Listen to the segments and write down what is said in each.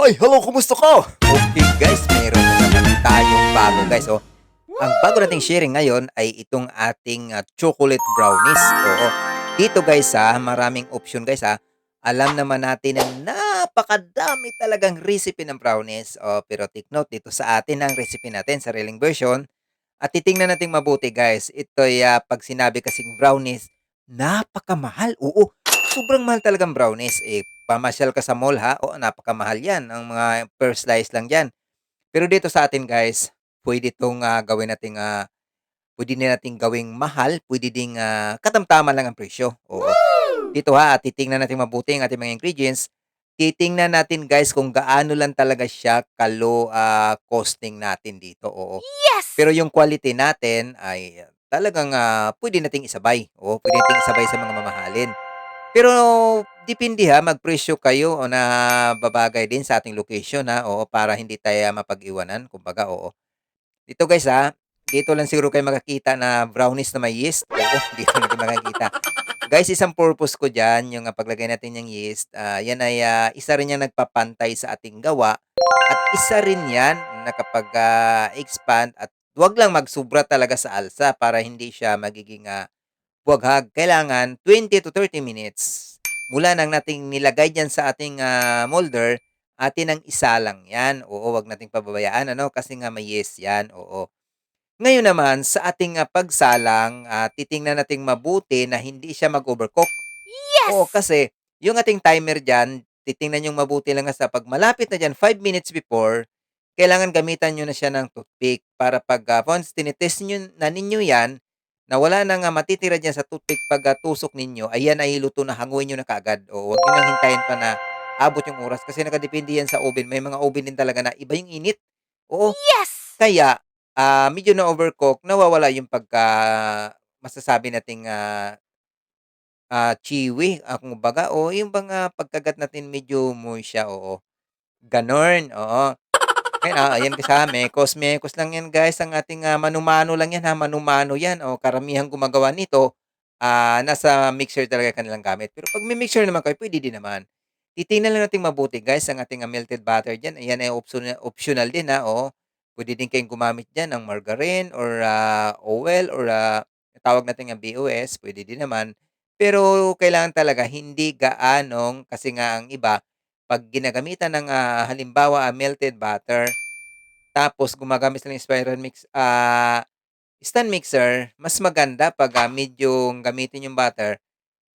Hoy, hello, kumusta ka? Okay guys, mayroon na naman tayong bago guys. Oh. Ang bago nating sharing ngayon ay itong ating ah, chocolate brownies. Oo. Dito guys ha, maraming option guys ha. Alam naman natin na napakadami talagang recipe ng brownies. Oh, pero take note dito sa atin ang recipe natin, sariling version. At titingnan natin mabuti guys. Ito ay ah, pag sinabi kasing brownies, napakamahal. Oo, sobrang mahal talagang brownies. Eh, pamasyal ka sa mall ha, o napakamahal yan. Ang mga per slice lang yan. Pero dito sa atin guys, pwede itong ah, gawin nating ah, pwede din nating gawing mahal, pwede ding ah, katamtaman lang ang presyo. Oo. Dito ha, at titingnan natin mabuti ang ating mga ingredients. Titingnan natin guys kung gaano lang talaga siya kalo ah, costing natin dito. Oo. Yes! Pero yung quality natin ay ah, talagang ah, pwede nating isabay. Oo, pwede nating isabay sa mga mamahalin. Pero depende ha, magpresyo kayo o na babagay din sa ating location ha. Oo, para hindi tayo mapag-iwanan. Kumbaga, oo. Dito guys ha, dito lang siguro kayo makakita na brownies na may yeast. Oo, dito lang kayo makakita. Guys, isang purpose ko dyan, yung paglagay natin yung yeast, ah, yan ay ah, isa rin yung nagpapantay sa ating gawa. At isa rin yan na kapag ah, expand at wag lang magsubra talaga sa alsa para hindi siya magiging ah, buwaghag. Kailangan 20 to 30 minutes. Mula nang nating nilagay dyan sa ating ah, molder, atin ang isa lang yan. Oo, wag nating pababayaan ano kasi nga may yeast yan. Oo. Ngayon naman sa ating ah, pagsalang, ah, titingnan nating mabuti na hindi siya mag-overcook. Yes! Oo, kasi yung ating timer diyan, titingnan yung mabuti lang sa pag malapit na diyan 5 minutes before, kailangan gamitan niyo na siya ng toothpick para pag ah, once tinitest niyo na ninyo 'yan, na wala na nga matitira diyan sa toothpick pag ah, tusok ninyo, ayan ay luto na hanguin niyo na kaagad. O wag niyo nang hintayin pa na abot yung oras kasi nakadepende yan sa oven. May mga oven din talaga na iba yung init. Oo, Yes! kaya ah, medyo na overcook, nawawala yung pagka masasabi nating ah, ah, chewy, ah, kumbaga o yung bang pagkagat natin medyo moist siya, oo. Gano'n, oo. Ah, ayan kasi ha, mekos-mekos lang yan guys, ang ating ah, manu-mano lang yan ha, manu-mano yan. O karamihang gumagawa nito, ah, nasa mixer talaga kanilang gamit. Pero pag may mixer naman kayo, pwede din naman. Titingnan lang natin mabuti guys, ang ating ah, melted butter dyan. Ayan ay optional, optional din ha, oo. Pwede din kayong gumamit dyan ng margarine or ah, oil or ah, tawag natin ang BOS, pwede din naman. Pero kailangan talaga hindi gaanong kasi nga ang iba 'pag ginagamitan ng, ah, halimbawa, ah, melted butter, tapos gumagamit sila ng spiral mix ah, stand mixer, mas maganda 'pag, ah, medyong gamitin yung butter,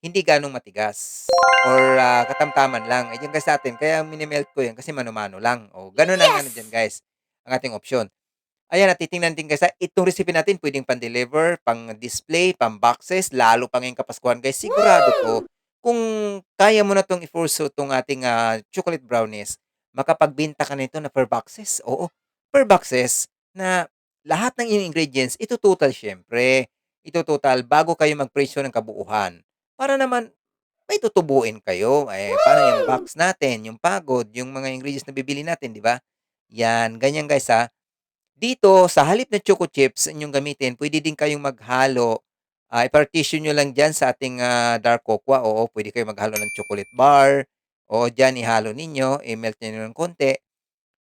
hindi gaanong matigas or, ah, katamtaman lang. Eh, diyan kasi sa'tin kaya mini-melt ko yan kasi mano-mano lang. Oh, gano'n ang ano diyan Yes! guys, ang ating option. Ayan at titingnan din guys, ah, itong recipe natin puwedeng pang-deliver, pang-display, pang-boxes, lalo pa ngayong Kapaskuhan guys. Sigurado ko kung kaya mo na 'tong i-forso 'tong ating, ah, chocolate brownies, makapagbenta ka nito na per boxes. Oo, per boxes na lahat ng ingredients ito-total siyempre. Ito-total bago kayo magpresyo ng kabuuan. Para naman may tutubuin kayo. Eh, paano yung box natin, yung pagod, yung mga ingredients na bibili natin, 'di ba? Yan, ganyan guys, ha. Dito sa halip na choco chips inyong gamitin, puwede din kayong maghalo, ah, i-partition niyo lang diyan sa ating, ah, dark cocoa, oo, puwede kayong maghalo ng chocolate bar, oo, diyan ihalo ninyo, i-melt niyo ng konti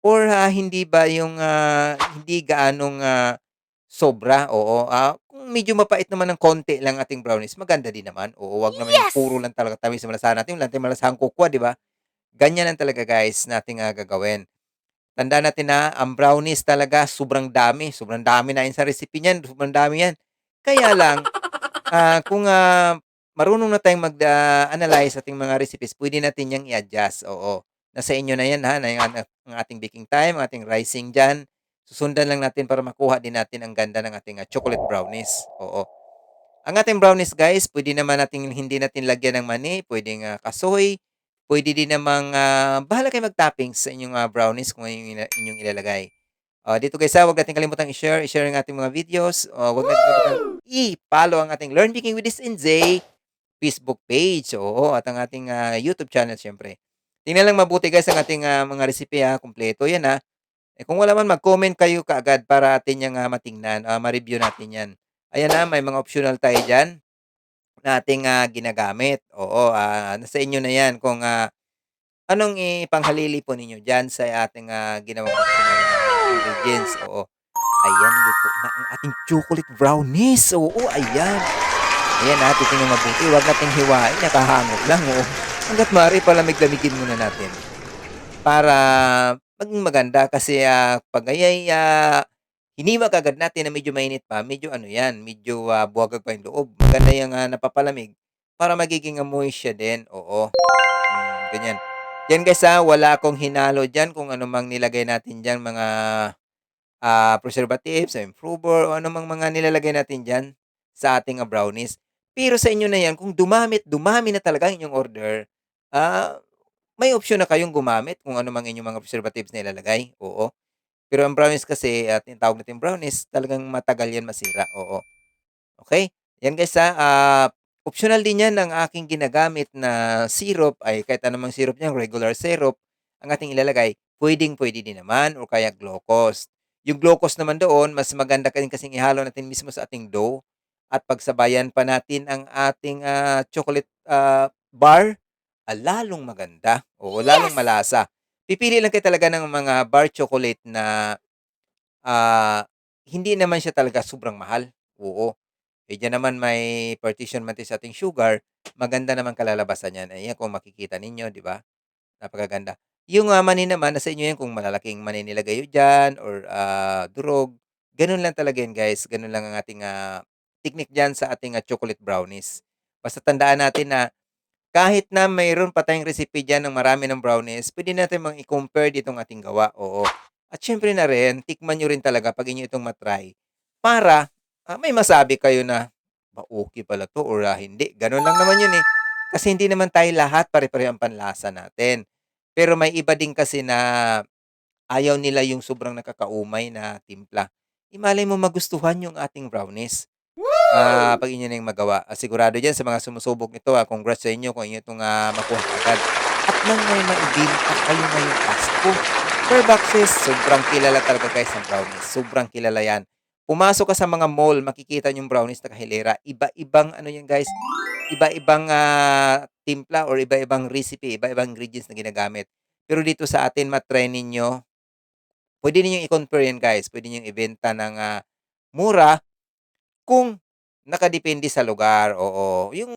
or, ah, hindi ba yung, ah, hindi gaanong, ah, sobra, oo, ah, kung medyo mapait naman ng konti lang ating brownies, maganda din naman. Oo, wag naman yung Yes! puro lang talaga tamis ang malasahan natin, wala tayong malasahang cocoa, 'di ba? Ganyan lang talaga guys na ating, ah, gagawin. Tandaan natin na ang brownies talaga sobrang dami, sobrang dami na yan sa recipe niyan, sobrang dami yan. Kaya lang, ah, kung, ah, marunong na tayong mag, ah, analyze sa ating mga recipes, puwede natin yang i-adjust, oo. Nasa inyo na yan ha, na yung ang ating baking time, ang ating rising diyan. Susundan lang natin para makuha din natin ang ganda ng ating, ah, chocolate brownies, oo. Ang ating brownies guys, puwede naman nating hindi natin lagyan ng mani, puwedeng, ah, kasoy, puwede din namang, ah, bahala kayong mag-toppings sa inyong, ah, brownies kung ano yung inyong ilalagay. Oh, dito guys, ah, wag nating kalimutang i-share, i-share ang ating mga videos, oh, wag nating kalimutang i-follow ang ating Learn Baking with This NZ Facebook page, oo, at ang ating, ah, YouTube channel siyempre. Tingnan lang mabuti guys ang ating, ah, mga recipe, ah, kumpleto yan, ah. Eh, kung wala man mag-comment kayo kaagad para atin yang, ah, matingnan, ah, ma-review natin yan. Ayan na, may mga optional tayo diyan na ating, ah, ginagamit. Oo, ah, nasa inyo na yan kung, ah, Anong ipanghalili po ninyo diyan sa ating, ah, ginawang optional na ingredients? Oo. Ayan, luto na ang ating chocolate brownies. Oo, ayan. Ayan, ah, titingnan mabuti, 'wag nating hiwain, nakahangop lang, oo. Hangga't maaari palamig-lamigin muna natin. Para maging maganda kasi, ah, 'pag aya'y, ah, hiniwa kaagad natin na medyo mainit pa, medyo ano 'yan, medyo, ah, buwagag pa yung loob. Maganda yang, ah, napapalamig para magiging, moist siya din, oo. Hmm, ganyan. Diyan guys, ah, wala akong hinalo diyan kung ano mang nilagay natin diyan mga, ah, preservatives, improver o ano mang mga nilalagay natin diyan sa ating, ah, brownies. Pero sa inyo na 'yan kung dumame't dumami na talaga ang inyong order, ah, may opsyon na kayong gumamit kung ano mang inyong mga preservatives na ilalagay, oo. Pero ang brownies kasi at tinatawag nating brownies talagang matagal 'yan masira, oo. Okey, 'yan guys, ah, ah, optional din 'yan ang aking ginagamit na syrup ay kahit anumang syrup 'yan, regular syrup ang ating ilalagay, puwedeng-puwede din naman o kaya glucose. Yung glucose naman doon mas maganda ka rin kasing ihalo natin mismo sa ating dough at pagsabayan pa natin ang ating, ah, chocolate, ah, bar, ah, lalong maganda, oo, lalong Yes! malasa. Pipili lang kayo talaga ng mga bar chocolate na, ah, hindi naman siya talaga sobrang mahal, oo. Eh, diyan naman may partition tayo sa ating sugar, maganda naman kalalabasan niyan. Ayan kung makikita ninyo, 'di ba? Napakaganda. Yung, ah, mani naman nasa inyo 'yan kung malalaking mani nilagay niyo diyan or, ah, durog, gano'n lang talaga 'yan guys, gano'n lang ang ating, ah, technique diyan sa ating, ah, chocolate brownies. Basta tandaan natin na kahit na mayroon pa tayong recipe diyan ng marami ng brownies, puwede natin mang i-compare ditong ating gawa, oo. At siyempre na rin, tikman niyo rin talaga 'pag inyo itong ma-try para, ah, may masabi kayo na, "Ba, okey pala 'to or, ah, hindi." Gano'n lang naman 'yun, eh. Kasi hindi naman tayo lahat pare-pareho ang panlasa natin. Pero may iba din kasi na ayaw nila yung sobrang nakakaumay na timpla. Eh, malay mo magustuhan yung ating brownies, ah, Woo! 'pag inyo na yung magawa. Ah, sigurado diyan sa mga sumusubok nito, ah, congrats sa inyo kung inyo itong, ah, makuha kaagad. At nang may maibenta kayo ngayong Pasko, Starbuckses, sobrang kilala talaga guys ang brownies, sobrang kilala 'yan. Pumasok ka sa mga mall, makikita niyong brownies nakahilera, iba-ibang ano 'yan guys, iba-ibang, ah, timpla or iba-ibang recipe, iba-ibang ingredients na ginagamit. Pero dito sa atin ma-try ninyo, puwede ninyong i-compare 'yan guys, puwede niyong ibenta ng, ah, mura kung nakadepende sa lugar, oo. Yung